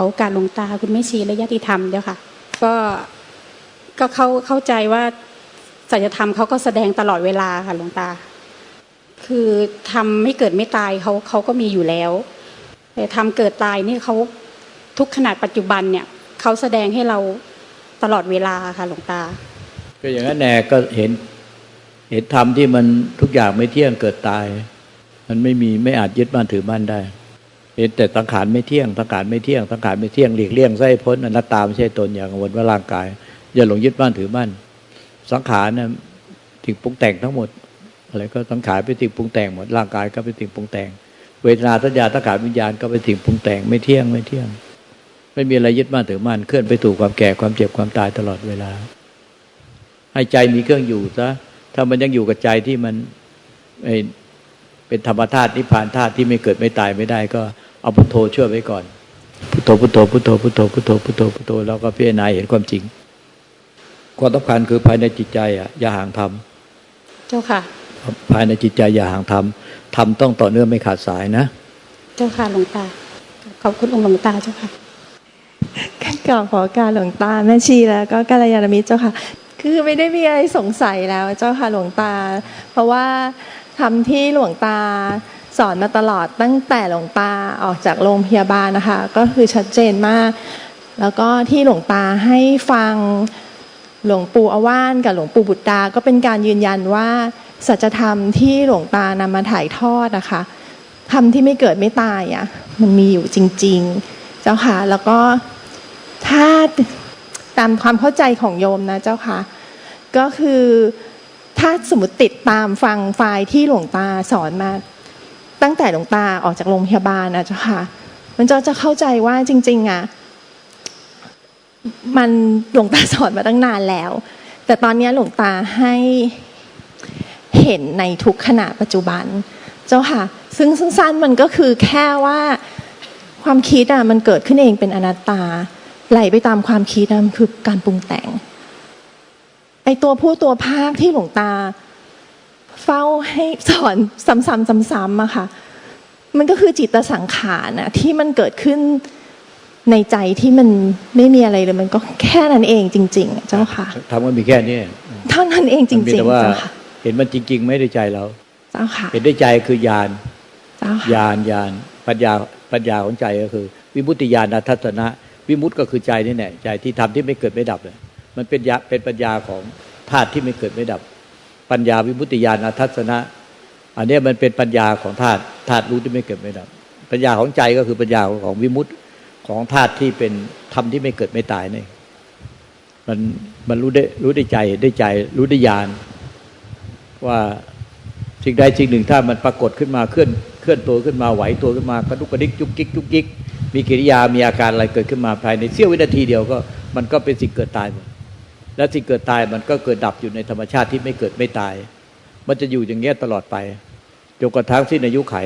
เขาการหลวงตาคุณแม่ชีและญาติธรรมเจ้าค่ะ ก็ก็เข้าเข้าใจว่าสัจธรรมเขาก็แสดงตลอดเวลาค่ะหลวงตา คือทำไม่เกิดไม่ตายเขาเขาก็มีอยู่แล้วแต่ทำเกิดตายนี่เขาทุกขนาดปัจจุบันเนี่ยเขาแสดงให้เราตลอดเวลาค่ะหลวงตา ก็อย่างนั้นแน่ก็เห็นเห็นธรรมที่มันทุกอย่างไม่เที่ยงเกิดตาย มันไม่มีไม่อาจยึดมั่นถือมั่นได้ เห็นแต่สังขารไม่เที่ยงสังขารไม่เที่ยงสังขารไม่เที่ยงหลีกเลี่ยงไส้พ้นอนัตตาไม่ใช่ตนอย่างกังวลว่าร่างกาย อย่าหลงยึดมั่นถือมั่นสังขารนะสิ่งปรุงแต่งทั้งหมดอะไรก็สังขารเป็นสิ่งปรุงแต่งหมดร่างกายก็เป็นสิ่งปรุงแต่ง เวทนาสัญญาสังขารวิญญาณก็เป็นสิ่งปรุงแต่งไม่เที่ยงไม่เที่ยง ไม่มีอะไรยึดมั่นถือมั่นเคลื่อนไปสู่ความแก่ความเจ็บความตายตลอดเวลา ให้ใจมีเครื่องอยู่ซะถ้ามันยังอยู่กับใจที่มันเป็นธรรมธาตุนิพพานธาตุที่ไม่เกิดไม่ตายไม่ได้ก็ เอาพุทโธช่วยไว้ก่อน พุทโธพุทโธพุทโธพุทโธพุทโธพุทโธพุทโธแล้วก็พิจารณาเห็นความจริง ความสำคัญคือภายในจิตใจอะอย่าห่างทเจ้าค่ะำภายในจิตใจอย่าห่างทำทำต้องต่อเนื่องไม่ขาดสายนะ เจ้าค่ะหลวงตา ขอบคุณองค์หลวงตาเจ้าค่ะกราบขอการหลวงตาแม่ชีแล้วก็กัลยาณมิตรเจ้าค่ะ คือไม่ได้มีอะไรสงสัยแล้วเจ้าค่ะหลวงตา เพราะว่าทำที่หลวงตา สอนมาตลอดตั้งแต่หลวงตาออกจากโรงพยาบาลนะคะ ก็คือชัดเจนมาก แล้วก็ที่หลวงตาให้ฟังหลวงปู่อว่านกับหลวงปู่บุตรดา ก็เป็นการยืนยันว่าสัจธรรมที่หลวงตานำมาถ่ายทอดนะคะธรรมที่ไม่เกิดไม่ตายอะมันมีอยู่จริง ๆ เจ้าค่ะ แล้วก็ถ้าตามความเข้าใจของโยมนะเจ้าค่ะ ก็คือถ้าสมมติติดตามฟังไฟล์ที่หลวงตาสอนมา ตั้งแต่หลวงตาออกจากโรงพยาบาลนะเจ้าค่ะ มันจะจะเข้าใจว่าจริง ๆอะมันหลวงตาสอนมาตั้งนานแล้ว แต่ตอนนี้หลวงตาให้เห็นในทุกขณะปัจจุบัน เจ้าค่ะ ซึ่งสั้นๆมันก็คือแค่ว่าความคิดอะมันเกิดขึ้นเองเป็นอนัตตา ไหลไปตามความคิดนะมันคือการปรุงแต่งไอตัวผู้ตัวภาคที่หลวงตา เฝ้าให้สอนซ้ำๆซ้ำๆอะค่ะ มันก็คือจิตสังขารนะที่มันเกิดขึ้นในใจที่มันไม่มีอะไรเลยมันก็แค่นั้นเองจริง ๆ เจ้าค่ะทำก็มีแค่นี้เท่านั้นเองจมันมีริงแต่ๆว่าเจ้าค่ะเห็นมันจริง ๆ ไม่ได้ใจเรา เจ้าค่ะ เห็นได้ใจคือญาณเจ้าค่ะญาณญาณปัญญาปัญญาของใจก็คือ วิมุตติญาณทัศนะ วิมุตติก็คือใจนี่แหละใจที่ทำที่ไม่เกิดไม่ดับเลยมันเป็นญาเป็นปัญญาของธาตุที่ไม่เกิดไม่ดับ ปัญญาวิมุตติญาณทัศนะ อันนี้มันเป็นปัญญาของธาตุธาตุรู้ที่ไม่เกิดไม่ดับปัญญาของใจก็คือปัญญาของวิมุตติของธาตุที่เป็นธรรมที่ไม่เกิดไม่ตายนี่มันมันรู้ได้รู้ได้ใจได้ใจรู้ได้ญาณว่าสิ่งใดสิ่งหนึ่งถ้ามันปรากฏขึ้นมาเคลื่อนเคลื่อนตัวขึ้นมาไหวตัวขึ้นมากระดุกกระดิกจุกจิกจุกจิกมีกิริยามีอาการอะไรเกิดขึ้นมาภายในเสี้ยววินาทีเดียวก็ มันก็เป็นสิ่งเกิดตายหมด และสิ่งเกิดตายมันก็เกิดดับอยู่ในธรรมชาติที่ไม่เกิดไม่ตาย มันจะอยู่อย่างเงี้ยตลอดไปจนกระทั่งสิ้นอายุไข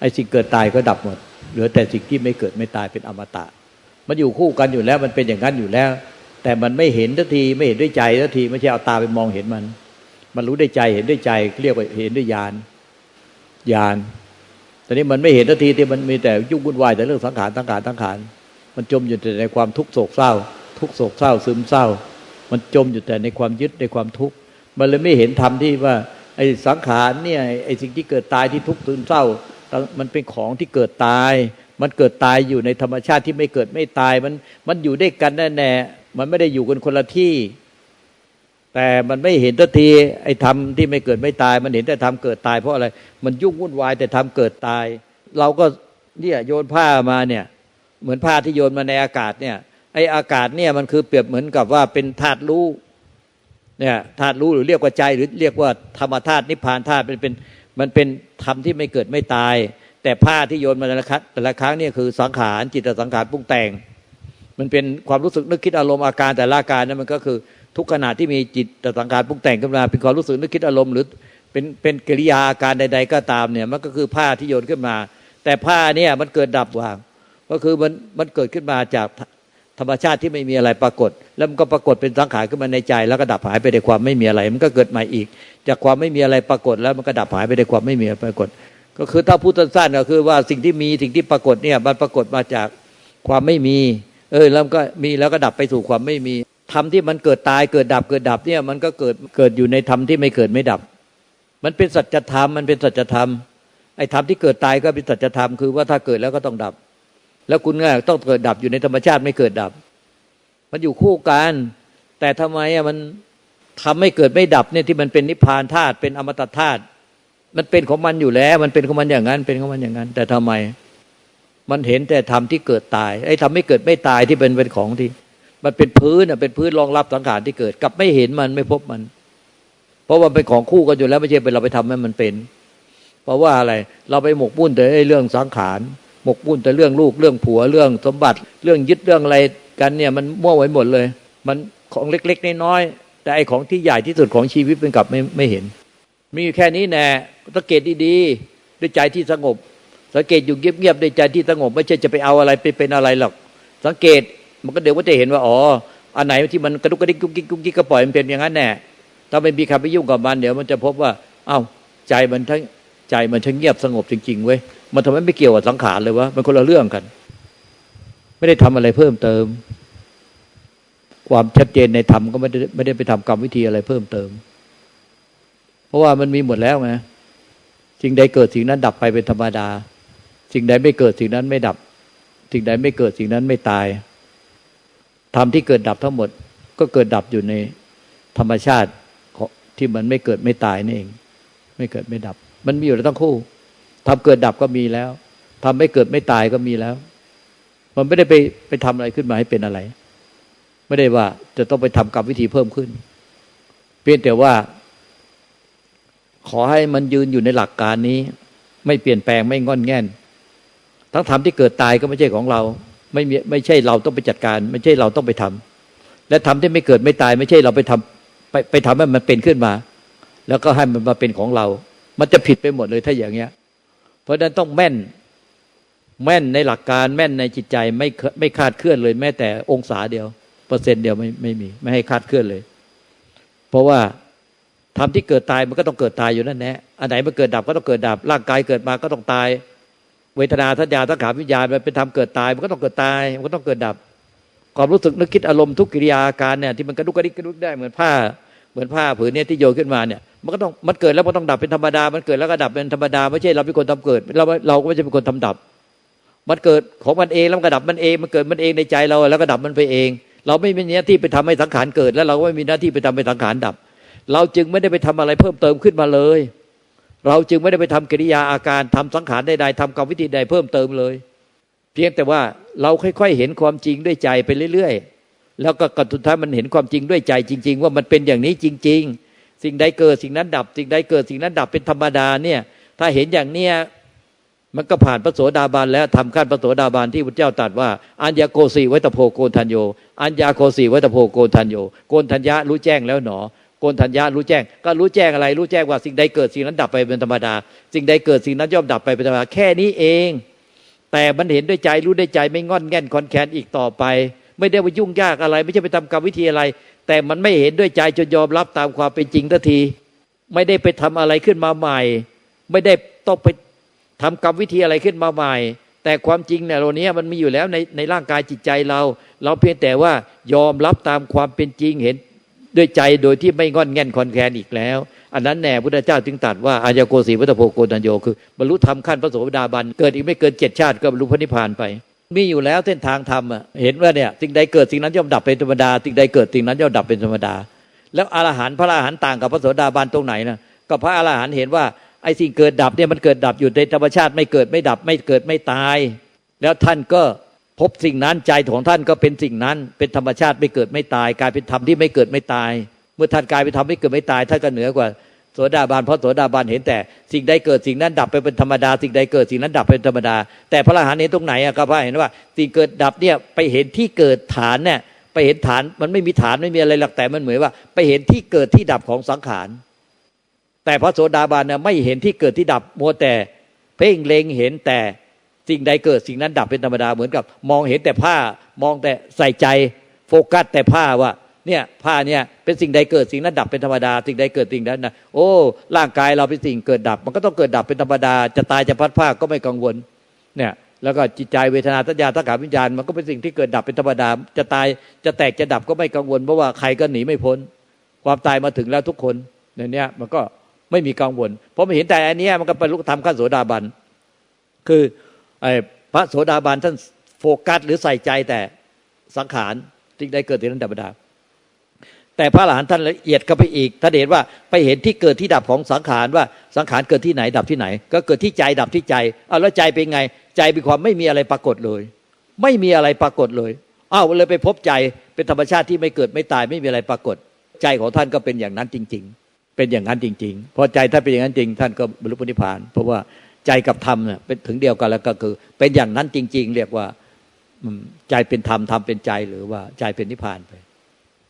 ไอ้สิ่งเกิดตายก็ดับหมด เหลือแต่สิ่งที่ไม่เกิดไม่ตายเป็นอมตะ มันอยู่คู่กันอยู่แล้วมันเป็นอย่างนั้นอยู่แล้ว แต่มันไม่เห็นทันทีไม่เห็นด้วยใจทันทีไม่ใช่เอาตาไปมองเห็นมัน มันรู้ด้วยใจเห็นด้วยใจเรียกว่าเห็นด้วยญาณญาณตอนนี้มันไม่เห็นทันทีที่มันมีแต่ยุ่งวุ่นวายแต่เรื่องสังขารสังขารสังขารมันจมอยู่แต่ในความทุกโศกเศร้า ทุกโศกเศร้าซึมเศร้า มันจมอยู่แต่ในความยึดในความทุกข์มันเลยไม่เห็นธรรมที่ว่าไอ้สังขารเนี่ยไอ้สิ่งที่เกิดตายที่ทุกข์ซึมเศร้า มันเป็นของที่เกิดตาย มันเกิดตายอยู่ในธรรมชาติที่ไม่เกิดไม่ตายมันมันอยู่ด้วยกันแน่แน่มันไม่ได้อยู่กันคนละที่ แต่มันไม่เห็นทันทีไอ้ธรรมที่ไม่เกิดไม่ตาย มันเห็นแต่ธรรมเกิดตายเพราะอะไร มันยุ่งวุ่นวายแต่ธรรมเกิดตาย เราก็เนี่ยโยนผ้ามาเนี่ย เหมือนผ้าที่โยนมาในอากาศเนี่ย ไอ้อากาศเนี่ยมันคือเปรียบเหมือนกับว่าเป็นธาตุรู้เนี่ยธาตุรู้หรือเรียกว่าใจหรือเรียกว่าธรรมธาตุนิพพานธาตุเป็นเป็นมันเป็นธรรมที่ไม่เกิดไม่ตาย แต่ผ้าที่โยนมาแต่ละครั้งแต่ละครั้งเนี่ยคือสังขารจิตสังขารปรุงแต่ง มันเป็นความรู้สึกนึกคิดอารมณ์อาการแต่ละอาการนั้นมันก็คือทุกขณะที่มีจิตสังขารปรุงแต่งขึ้นมา เป็นความรู้สึกนึกคิดอารมณ์หรือเป็นเป็นกิริยาอาการใด ๆ ก็ตามเนี่ยมันก็คือผ้าที่โยนขึ้นมา แต่ผ้าเนี่ยมันเกิดดับวาง ก็คือมันมันเกิดขึ้นมาจาก ธรรมชาติที่ไม่มีอะไรปรากฏ แล้วมันก็ปรากฏเป็นสังขารขึ้นมาในใจแล้วก็ดับหายไปในความไม่มีอะไร มันก็เกิดใหม่อีก จากความไม่มีอะไรปรากฏ แล้วมันก็ดับหายไปในความไม่มีอะไรปรากฏ ก็คือถ้าพูดสั้นๆก็คือว่าสิ่งที่มีสิ่งที่ปรากฏเนี่ยมันปรากฏมาจากความไม่มี เออแล้วก็มีแล้วก็ดับไปสู่ความไม่มีธรรมที่มันเกิดตายเกิดดับเกิดดับเนี่ยมันก็เกิดเกิดอยู่ในธรรมที่ไม่เกิดไม่ดับ มันเป็นสัจธรรมมันเป็นสัจธรรมไอ้ธรรมที่เกิดตายก็เป็นสัจธรรมคือว่าถ้าเกิดแล้วก็ต้องดับ แล้วคุณก็ต้องเกิดดับอยู่ในธรรมชาติไม่เกิดดับ มันอยู่คู่กัน แต่ทำไมอะมันทำให้เกิดไม่ดับเนี่ยที่มันเป็นนิพพานธาตุเป็นอมตะธาตุมันเป็นของมันอยู่แล้ว มันเป็นของมันอย่างนั้น เป็นของมันอย่างนั้น แต่ทำไม มันเห็นแต่ธรรมที่เกิดตายไอ้ทำไม่เกิดไม่ตายที่เป็นเป็นของที่ มันเป็นพื้นอะเป็นพื้นรองรับสังขารที่เกิดกับไม่เห็นมันไม่พบมัน เพราะว่าเป็นของคู่กันอยู่แล้วไม่ใช่เป็นเราไปทำให้มันเป็น เพราะว่าอะไร เราไปหมกมุ่นแต่ไอ้เรื่องสังขาร หมกมุ่นแต่เรื่องลูกเรื่องผัวเรื่องสมบัติ เรื่องยึดเรื่องอะไรกันเนี่ยมันมั่วไว้หมดเลย มันของเล็กๆน้อยๆแต่ไอของที่ใหญ่ที่สุดของชีวิตเป็นกลับไม่ไม่เห็น มีแค่นี้แน่สังเกตดีๆด้วยใจที่สงบ สังเกตอยู่เงียบๆด้วยใจที่สงบ ไม่ใช่จะไปเอาอะไรไปเป็นอะไรหรอก สังเกตมันก็เดี๋ยวก็จะเห็นว่าอ๋ออันไหนที่มันกระดุกกระดิกกุ๊กกิ๊กกุ๊กกิ๊กก็ปล่อยมันเป็นอย่างนั้นแน่ถ้าไม่มีใครไปยุ่งกับมันเดี๋ยวมันจะพบว่า เอ้าใจมันทั้ง ใจมันทั้งเงียบสงบจริงๆเว้ยมันทำไมไม่เกี่ยวกับสังขารเลยวะมันคนละเรื่องกัน ไม่ได้ทำอะไรเพิ่มเติม ความชัดเจนในธรรมก็ไม่ได้ไม่ได้ไปทำกรรมวิธีอะไรเพิ่มเติม เพราะว่ามันมีหมดแล้วไงสิ่งใดเกิดสิ่งนั้นดับไปเป็นธรรมดา สิ่งใดไม่เกิดสิ่งนั้นไม่ดับ สิ่งใดไม่เกิดสิ่งนั้นไม่ตายธรรมที่เกิดดับทั้งหมด ก็เกิดดับอยู่ในธรรมชาติที่มันไม่เกิดไม่ตายนี่เอง ไม่เกิดไม่ดับ มันมีอยู่แล้วทั้งคู่ทำเกิดดับก็มีแล้วทำไม่เกิดไม่ตายก็มีแล้ว มันไม่ได้ไปไปทำอะไรขึ้นมาให้เป็นอะไร ไม่ได้ว่าจะต้องไปทำกรรมวิธีเพิ่มขึ้น เพียงแต่ว่า ขอให้มันยืนอยู่ในหลักการนี้ ไม่เปลี่ยนแปลงไม่งอนแง่น ทั้งธรรมที่เกิดตายก็ไม่ใช่ของเรา ไม่ไม่ใช่เราต้องไปจัดการ ไม่ใช่เราต้องไปทำและธรรมที่ไม่เกิดไม่ตาย ไม่ใช่เราไปทำไปไปทำให้มันเป็นขึ้นมา แล้วก็ให้มันมาเป็นของเรา มันจะผิดไปหมดเลยถ้าอย่างเงี้ย เพราะฉะนั้นต้องแม่นแม่นในหลักการแม่นในจิตใจไม่ไม่คาดเคลื่อนเลย แม้แต่องศาเดียว เปอร์เซ็นต์เดียวไม่ไม่มี ไม่ให้คาดเคลื่อนเลย เพราะว่าธรรมที่เกิดตายมันก็ต้องเกิดตายอยู่นั่นแหละอันไหนมันเกิดดับก็ต้องเกิดดับ ร่างกายเกิดมาก็ต้องตาย เวทนาทัญญาทังขาวิญญาณมันเป็นธรรมเกิดตาย มันก็ต้องเกิดตาย มันก็ต้องเกิดดับ ความรู้สึกนึกคิดอารมณ์ทุกกิริยาการเนี่ยที่มันกระดุกกระดิกกระดุกได้เหมือนผ้า เหมือนผ้าผืนเนี้ที่โยนขึ้นมาเนี่ย มันก็ต้องมันเกิดแล้วมันต้องดับเป็นธรรมดา มันเกิดแล้วก็ดับเป็นธรรมดาไม่ใช่เราเป็นคนทำเกิด เราเราก็ไม่ใช่เป็นคนทำดับ มันเกิดของมันเองแล้วก็ดับมันเอง มันเกิดมันเองในใจเราแล้วก็ดับมันไปเอง เราไม่มีหน้าที่ไปทำให้สังขารเกิด แล้วเราก็ไม่มีหน้าที่ไปทำให้สังขารดับ เราจึงไม่ได้ไปทำอะไรเพิ่มเติมขึ้นมาเลย เราจึงไม่ได้ไปทำกิริยาอาการทำสังขารใดๆทำกรรมวิธีใดเพิ่มเติมเลย เพียงแต่ว่าเราค่อยๆเห็นความจริงด้วยใจไปเรื่อยๆ แล้วก็กระทุนท้ายมันเห็นความจริงด้วยใจจริง ๆ ว่ามันเป็นอย่างนี้จริง ๆ สิ่งใดเกิดสิ่งนั้นดับ สิ่งใดเกิดสิ่งนั้นดับเป็นธรรมดาเนี่ย ถ้าเห็นอย่างเนี้ยมันก็ผ่านพระโสดาบันแล้วทำขั้นพระโสดาบันที่พระเจ้าตรัสว่า อัญญาโกสีไวตโพโกนทันโย อัญญาโกสีไวตโพโกนทันโย โกนทัญญะรู้แจ้งแล้วหนอ โกนทัญญารู้แจ้ง ก็รู้แจ้งอะไร รู้แจ้งว่าสิ่งใดเกิดสิ่งนั้นดับไปเป็นธรรมดา สิ่งใดเกิดสิ่งนั้นย่อมดับไปเป็นธรรมดาแค่นี้เอง แต่มันเห็นด้วยใจรู้ด้วยใจไม่งอนแง่นคอนแคนอีกต่อไป ไม่ได้ว่ายุ่งยากอะไร ไม่ใช่ไปทำกรรมวิธีอะไร แต่มันไม่เห็นด้วยใจจนยอมรับตามความเป็นจริงทันที ไม่ได้ไปทำอะไรขึ้นมาใหม่ ไม่ได้ต้องไปทำกรรมวิธีอะไรขึ้นมาใหม่ แต่ความจริงเนี่ยเราเนี้ยมันมีอยู่แล้วในในร่างกายจิตใจเรา เราเพียงแต่ว่ายอมรับตามความเป็นจริงเห็นด้วยใจโดยที่ไม่งอนแง่นคอนแคนอีกแล้ว อันนั้นแน่พุทธเจ้าจึงตรัสว่าอายโกสีวัตโพโกนัญโยคือบรรลุธรรมขั้นพระโสดาบัน เกิดอีกไม่เกินเจ็ดชาติก็บรรลุพระนิพพานไป มีอยู่แล้วเส้นทางธรรมเห็นว่าเนี่ยสิ่งใดเกิดสิ่งนั้นย่อมดับเป็นธรรมดาสิ่งใดเกิดสิ่งนั้นย่อมดับเป็นธรรมดา แล้วอรหันต์พระอรหันต์ต่างกับพระโสดาบันตรงไหนนะก็พระอรหันต์เห็นว่าไอ้สิ่งเกิดดับเนี่ยมันเกิดดับอยู่ในธรรมชาติไม่เกิดไม่ดับไม่เกิดไม่ตาย แล้วท่านก็พบสิ่งนั้นใจของท่านก็เป็นสิ่งนั้น เป็นธรรมชาติไม่เกิดไม่ตาย กลายเป็นธรรมที่ไม่เกิดไม่ตาย เมื่อท่านกลายเป็นธรรมไม่เกิดไม่ตายท่านก็เหนือกว่า โสดาบันเพราะโสดาบันเห็นแต่สิ่งใดเกิดสิ่งนั้นดับไปเป็นธรรมดา สิ่งใดเกิดสิ่งนั้นดับเป็นธรรมดา แต่พระอรหันต์เห็นตรงไหนอะก็พระเห็นว่า สิ่งเกิดดับเนี่ยไปเห็นที่เกิดฐานเนี่ยไปเห็นฐานมันไม่มีฐานไม่มีอะไรหลักแต่มันเหมือนว่า ไปเห็นที่เกิดที่ดับของสังขารแต่พระโสดาบันเนี่ยไม่เห็นที่เกิดที่ดับมัวแต่ เพ่งเล็งเห็นแต่สิ่งใดเกิดสิ่งนั้นดับเป็นธรรมดาเหมือนกับ มองเห็นแต่ผ้ามองแต่ใส่ใจโฟกัสแต่ผ้าว่า เนี่ยผ้าเนี่ยเป็นสิ่งใดเกิดสิ่งนั้นดับเป็นธรรมดา สิ่งใดเกิดสิ่งนั้นนะโอ้ร่างกายเราเป็นสิ่งเกิดดับ มันก็ต้องเกิดดับเป็นธรรมดา จะตายจะพัดผ้าก็ไม่กังวลเนี่ยแล้วก็จิตใจเวทนาสัญญาสังขารวิญญาณมันก็เป็นสิ่งที่เกิดดับเป็นธรรมดา จะตายจะแตกจะดับก็ไม่กังวลเพราะว่าใครก็หนีไม่พ้น ความตายมาถึงแล้วทุกคนในเนี้ยมันก็ไม่มีกังวลเพราะมันเห็นแต่อันนี้มันก็เป็นลุกธรรมขั้นโสดาบัน คือไอ้พระโสดาบันท่านโฟกัสหรือใส่ใจแต่สังขารที่ได้เกิดในนั้นธรรมดา แต่พระอรหันต์ท่านละเอียดเข้าไปอีกท่านเห็นว่าไปเห็นที่เกิดที่ดับของสังขารว่าสังขารเกิดที่ไหนดับที่ไหน ก็เกิดที่ใจดับที่ใจเอาแล้วใจเป็นไง ใจเป็นความไม่มีอะไรปรากฏเลย ไม่มีอะไรปรากฏเลยอ้าวเลยไปพบใจเป็นธรรมชาติที่ไม่เกิดไม่ตายไม่มีอะไรปรากฏ ใจของท่านก็เป็นอย่างนั้นจริง ๆ เป็นอย่างนั้นจริงๆพอใจท่านเป็นอย่างนั้นจริง ท่านก็บรรลุปณิพพาน เพราะว่าใจกับธรรมเนี่ยเป็นถึงเดียวกันแล้วก็คือ เป็นอย่างนั้นจริง ๆ เรียกว่าใจเป็นธรรมธรรมเป็นใจหรือว่าใจเป็นนิพพานไป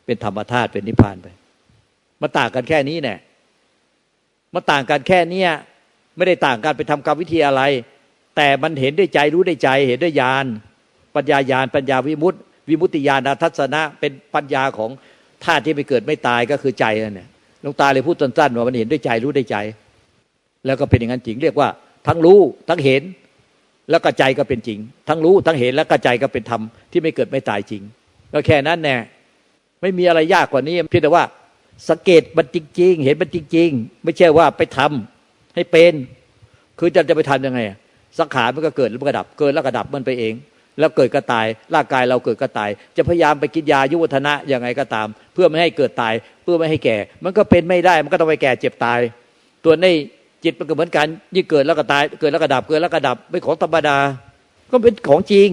เป็นธรรมธาตุเป็นนิพพานไปมาต่างกันแค่นี้เนี่ยมาต่างกันแค่เนี้ยไม่ได้ต่างกันไปทำกรรมวิธีอะไร แต่มันเห็นด้วยใจรู้ด้วยใจ เห็นด้วยญาณปัญญาญาณปัญญาวิมุตติ วิมุตติญาณทัศนะ เป็นปัญญาของธาตุที่ไม่เกิดไม่ตายก็คือใจนั่นเนี่ยหลวงตาเลยพูดสั้นๆว่ามันเห็นด้วยใจรู้ด้วยใจ แล้วก็เป็นอย่างนั้นจริงเรียกว่า ทั้งรู้ทั้งเห็นแล้วก็ใจก็เป็นจริง ทั้งรู้ทั้งเห็นแล้วก็ใจก็เป็นธรรมที่ไม่เกิดไม่ตายจริงก็แค่นั้นแน่ ไม่มีอะไรยากกว่านี้เพียงแต่ว่าสังเกตมันจริง ๆ เห็นมันจริง ๆ ไม่ใช่ว่าไปทำให้เป็น คือจะจะไปทำยังไง สังขารมันก็เกิดแล้วมันก็ดับ เกิดแล้วก็ดับมันไปเอง แล้วเกิดก็ตาย ร่างกายเราเกิดก็ตาย จะพยายามไปกินยายุวัฒนะยังไงก็ตาม เพื่อไม่ให้เกิดตาย เพื่อไม่ให้แก่ มันก็เป็นไม่ได้ มันก็ต้องไปแก่เจ็บตาย ตัวในจิตมันก็เหมือนกันยิ่งเกิดแล้วก็ตาย เกิดแล้วก็ดับ เกิดแล้วก็ดับไม่ของธรรมดา ก็เป็นของจริง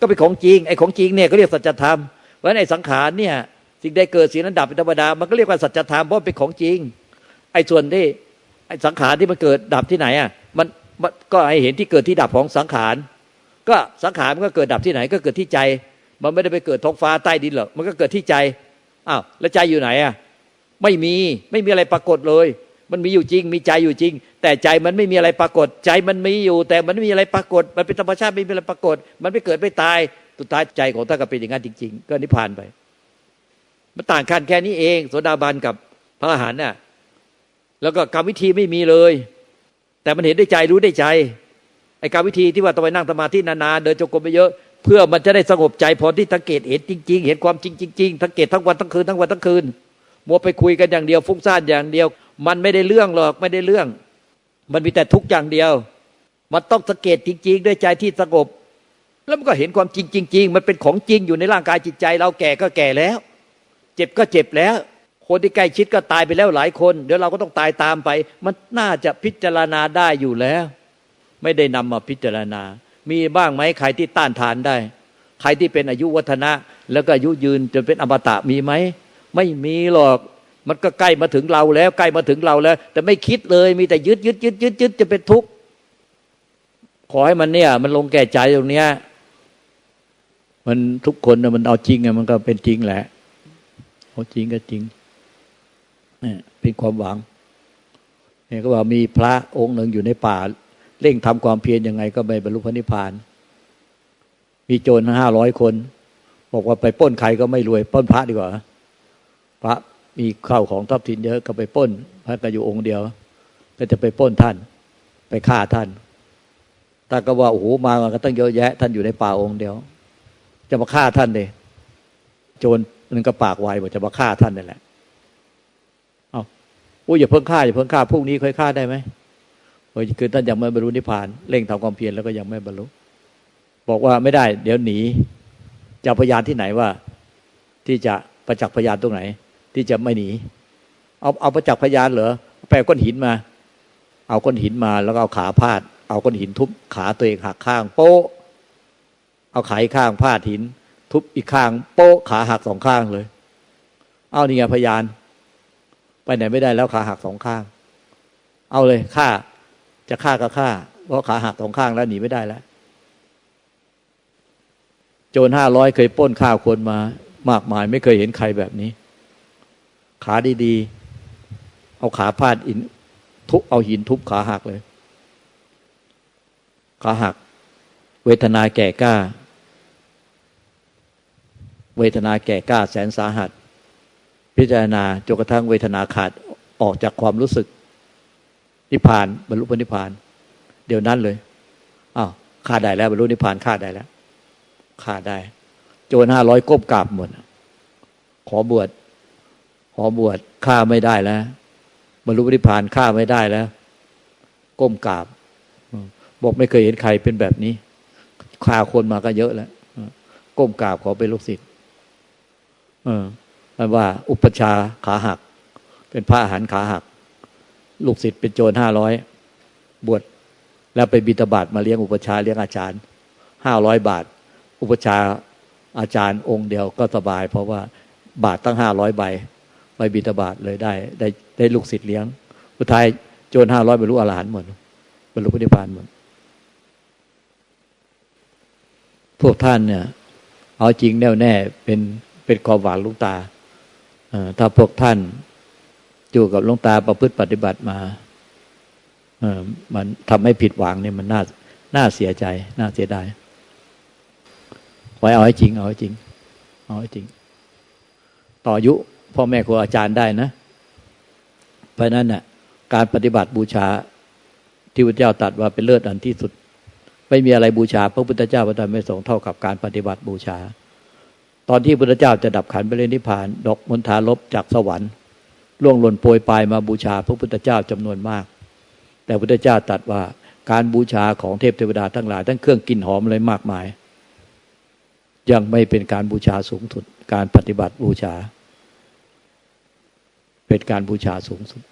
ก็เป็นของจริง ไอ้ของจริงเนี่ยก็เรียกสัจธรรม เพราะฉะนั้นไอ้สังขารเนี่ย สิ่งใดเกิดสิ่งนั้นดับเป็นธรรมดา มันก็เรียกว่าสัจธรรมเพราะเป็นของจริง ไอ้ส่วนที่ไอ้สังขารที่มันเกิดดับที่ไหนอะมันมันก็ให้เห็นที่เกิดที่ดับของสังขาร ก็สังขารมันก็เกิดดับที่ไหนก็เกิดที่ใจ มันไม่ได้ไปเกิดท้องฟ้าใต้ดินหรอกมันก็เกิดที่ใจอ้าวแล้วใจอยู่ไหนอะไม่มีไม่มีอะไรปรากฏเลย มันมีอยู่จริง มีใจอยู่จริง แต่ใจมันไม่มีอะไรปรากฏ ใจมันมีอยู่ แต่มันไม่มีอะไรปรากฏ มันเป็นธรรมชาติไม่มีอะไรปรากฏ มันไม่เกิดไม่ตายสุดท้ายใจของท่านก็เป็นอย่างนั้นจริง ๆ ก็นิพพานไป มันต่างกันแค่นี้เอง โสดาบันกับพระอรหันต์น่ะแล้วก็กรรมวิธีไม่มีเลย แต่มันเห็นได้ใจรู้ได้ใจไอ้กรรมวิธีที่ว่าต้องไปนั่งสมาธินานๆเดินจงกรมไปเยอะ เพื่อมันจะได้สงบใจพอที่สังเกตเห็นจริง ๆ เห็นความจริงจริงๆสังเกตทั้งวันทั้งคืนทั้งวันทั้งคืนมัวไปคุยกันอย่างเดียวฟุ้งซ่านอย่างเดียว มันไม่ได้เรื่องหรอกไม่ได้เรื่อง มันมีแต่ทุกข์อย่างเดียว มันต้องสังเกตจริง ๆ ด้วยใจที่สงบ แล้วมันก็เห็นความจริงจริงๆมันเป็นของจริงอยู่ในร่างกายจิตใจ เราแก่ก็แก่แล้ว เจ็บก็เจ็บแล้ว คนที่ใกล้ชิดก็ตายไปแล้วหลายคน เดี๋ยวเราก็ต้องตายตามไป มันน่าจะพิจารณาได้อยู่แล้ว ไม่ได้นำมาพิจารณา มีบ้างไหมใครที่ต้านทานได้ ใครที่เป็นอายุวัฒนะ แล้วก็อายุยืนจนเป็นอมตะมีไหมไม่มีหรอกมันก็ใกล้มาถึงเราแล้ว ใกล้มาถึงเราแล้ว แต่ไม่คิดเลยมีแต่ยึดยึดยึดยึดยึดจะเป็นทุกข์ขอให้มันเนี่ย มันลงแก่ใจตรงเนี้ยมันทุกคนนะมันเอาจริงอะมันก็เป็นจริงแหละ เอาจริงก็จริงเนี่ยเป็นความหวังเนี่ยก็ว่ามีพระองค์หนึ่งอยู่ในป่า เร่งทำความเพียรยังไงก็ไม่บรรลุพระนิพพาน มีโจรห้าร้อยคน บอกว่าไปป้นใครก็ไม่รวยป้นพระดีกว่า พระมีข้าวของทรัพย์สินเยอะก็ไปป้น พระก็อยู่องค์เดียว ก็จะไปป้นท่าน ไปฆ่าท่านท่านก็ว่าโอ้โหมากันก็ตั้งเยอะแยะ ท่านอยู่ในป่าองค์เดียว จะมาฆ่าท่านเลยโจร นึงก็ปากไวบอกจะมาฆ่าท่านนี่นแหละเอาโอ้ยอย่าเพิ่งฆ่าอย่าเพิ่งฆ่าพรุ่งนี้ค่อยฆ่าได้ไหมเออคือท่านยังไม่บรรลุนิพพานเร่งทำความเพียรแล้วก็ยังไม่บรรลุบอกว่าไม่ได้ เดี๋ยวหนีจะพยานที่ไหนว่า ที่จะประจักษ์พยานตรงไหน ที่จะไม่หนี เอาเอาประจักษ์พยานเหรอแปลก้อนหินมา เอาก้อนหินมาแล้วก็เอาขาพาด เอาก้อนหินทุบขาตัวเองหักข้าง โป๊ะเอาขาข้างพาดหิน ทุบอีกข้าง โป๊ะขาหักสองข้างเลย เอานี่ไงพยาน ไปไหนไม่ได้แล้วขาหักสองข้าง เอาเลยฆ่า จะฆ่าก็ฆ่า เพราะขาหักสองข้างแล้วหนีไม่ได้แล้ว โจรห้าร้อยเคยป้นข้าวคนมา มากมาย ไม่เคยเห็นใครแบบนี้ ขาดีๆ เอาขาพาดอิน ทุบเอาหินทุบขาหักเลย ขาหัก เวทนาแก่กล้า เวทนาแก่กล้าแสนสาหัส พิจารณาจนกระทั่งเวทนาขาดออกจากความรู้สึก นิพพานบรรลุพระนิพพาน เดี๋ยวนั้นเลยอ้าวฆ่าได้แล้วบรรลุนิพพานฆ่าได้แล้วฆ่าได้ โจรห้าร้อยก้มกราบหมดขอบวชขอบวชฆ่าไม่ได้แล้วบรรลุนิพพานฆ่าไม่ได้แล้ว ก้มกราบบอกไม่เคยเห็นใครเป็นแบบนี้ฆ่าคนมาก็เยอะแล้วก้มกราบขอเป็นลูกศิษย์ เออมันว่าอุปชาขาหัก เป็นพระอาหารขาหัก ลูกศิษย์เป็นโจรห้าร้อยบวชแล้วไปบิณฑบาตมาเลี้ยงอุปชาเลี้ยงอาจารย์ห้าร้อยบาท อุปชาอาจารย์องค์เดียวก็สบาย เพราะว่าบาทตั้งห้าร้อยใบไปบิณฑบาตเลยได้ ได้ได้ลูกศิษย์เลี้ยงสุดท้ายโจรห้าร้อยบรรลุอรหันต์หมดบรรลุพระนิพพานหมดพวกท่านเนี่ย เอาจริงแน่วแน่เป็น เป็นความหวังลุงตาถ้าพวกท่านอยู่กับลุงตาประพฤติปฏิบัติมามันทำให้ผิดหวังเนี่ยมันน่าน่าเสียใจ น่าเสียดายไว้เอาให้จริง เอาให้จริง เอาให้จริง ต่ออายุพ่อแม่ครูอาจารย์ได้นะ เพราะนั้นน่ะ การปฏิบัติบูชาที่พระเจ้าตรัสว่าเป็นเลิศอันที่สุด ไม่มีอะไรบูชา พระพุทธเจ้าพระธรรมไม่สงฆ์เท่ากับการปฏิบัติบูชา ตอนที่พระพุทธเจ้าจะดับขันไปเลยนิพพาน ดอกมณฑาลบจากสวรรค์ล่วงหล่นโปรยปลายมาบูชาพระพุทธเจ้าจำนวนมาก แต่พระพุทธเจ้าตรัสว่าการบูชาของเทพเทวดาทั้งหลายทั้งเครื่องกลิ่นหอมอะไรมากมาย ยังไม่เป็นการบูชาสูงสุด การปฏิบัติบูชา เป็นการบูชาสูงสุด